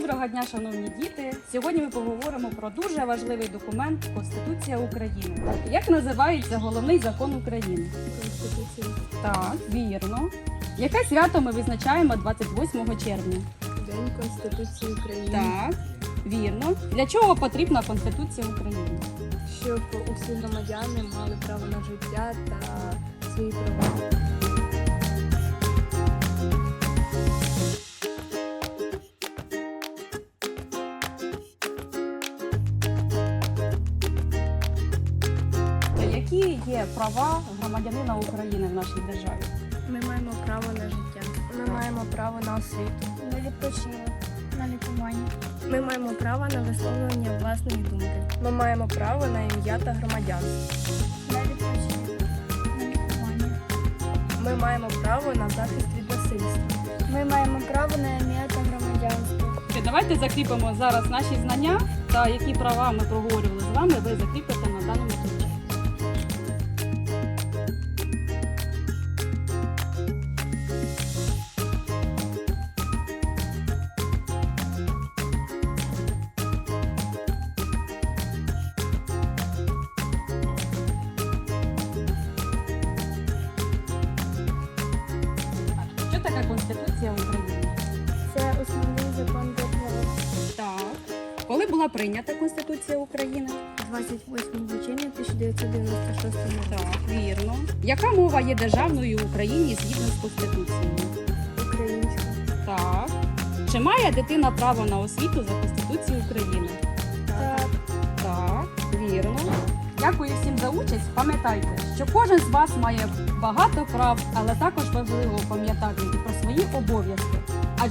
Доброго дня, шановні діти! Сьогодні ми поговоримо про дуже важливий документ Конституція України. Як називається головний закон України? Конституція. Так, вірно. Яке свято ми визначаємо 28 червня? День Конституції України. Так, вірно. Для чого потрібна Конституція України? Щоб усі громадяни мали право на життя та Які є права громадянина України в нашій державі? Ми маємо право на життя. Ми маємо право на освіту. на відпочинок, на лікування. Ми маємо право на висловлення власної думки. Ми маємо право на ім'я та громадянство. На відпочинок, на лікування. Ми маємо право на захист від насильства. Ми маємо право на ім'я та громадянство. Давайте закріпимо зараз наші знання та які права ми проговорювали з вами, ви закріпите на даному таке Конституція України? Це основний закон держави. Так. Коли була прийнята Конституція України? 28 грудня 1996 року. Так, вірно. Яка мова є державною в Україні згідно з Конституцією? Українська. Так. Чи має дитина право на освіту за Конституцією України? Так, Так, вірно. Дякую всім за участь. Пам'ятайте, що кожен з вас має багато прав, але також важливо пам'ятати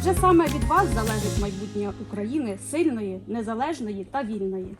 Адже саме від вас залежить майбутнє України сильної, незалежної та вільної.